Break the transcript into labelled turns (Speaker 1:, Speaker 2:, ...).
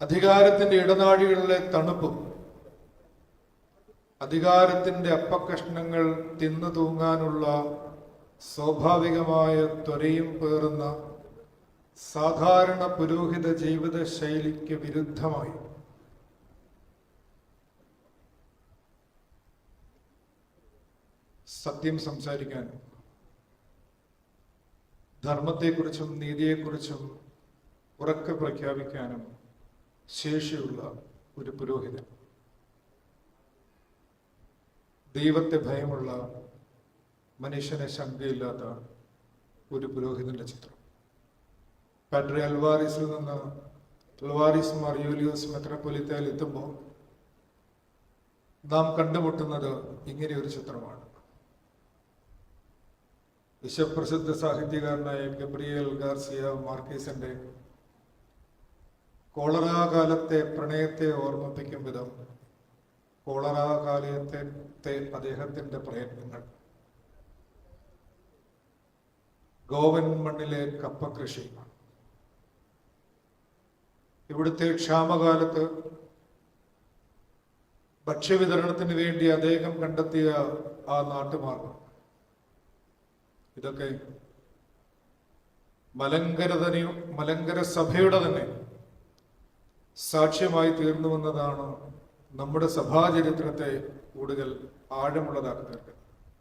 Speaker 1: അധികാരത്തിന്റെ ഇടനാഴികളിലെ തണുപ്പും അധികാരത്തിന്റെ അപ്പക്കഷ്ണങ്ങൾ തിന്നു തൂങ്ങാനുള്ള സ്വാഭാവികമായ ത്വരയും പേറുന്ന സാധാരണ പുരോഹിത ജീവിത ശൈലിക്ക് വിരുദ്ധമായി. സത്യം സംസാരിക്കാൻ ധർമ്മത്തെക്കുറിച്ചും നീതിയെക്കുറിച്ചും ഉറക്കെ പ്രഖ്യാപിക്കാനും ശേഷിയുള്ള ഒരു പുരോഹിതൻ. ദൈവത്തെ ഭയമുള്ള മനുഷ്യനെ ശങ്കയില്ലാത്ത ഒരു പുരോഹിതന്റെ ചിത്രം. പാട്രി അൽവാരിസിൽ നിന്ന് അൽവാരിസ് മറിയോലിയോസ് മെത്രപ്പൊലിത്തയിൽ എത്തുമ്പോൾ നാം കണ്ടുമുട്ടുന്നത് ഇങ്ങനെ ഒരു ചിത്രമാണ്. വിശ്വപ്രസിദ്ധ സാഹിത്യകാരനായ ഗബ്രിയേൽ ഗാർസിയ മാർക്കേസിന്റെ കോളറ കാലത്തെ പ്രണയത്തെ ഓർമ്മിപ്പിക്കും വിധം കോളറ അദ്ദേഹത്തിന്റെ പ്രയത്നങ്ങൾ. ഗോവൻ മണ്ണിലെ കപ്പ കൃഷി. ഇവിടുത്തെ ക്ഷാമകാലത്ത് ഭക്ഷ്യവിതരണത്തിന് വേണ്ടി അദ്ദേഹം കണ്ടെത്തിയ ആ നാട്ടുമാർഗം ഇതൊക്കെ മലങ്കര മലങ്കര സഭയുടെ തന്നെ സാക്ഷ്യമായി തീർന്നുവെന്നതാണ് നമ്മുടെ സഭാചരിത്രത്തെ കൂടുതൽ ആഴമുള്ളതാക്കി തീർക്കുന്നത്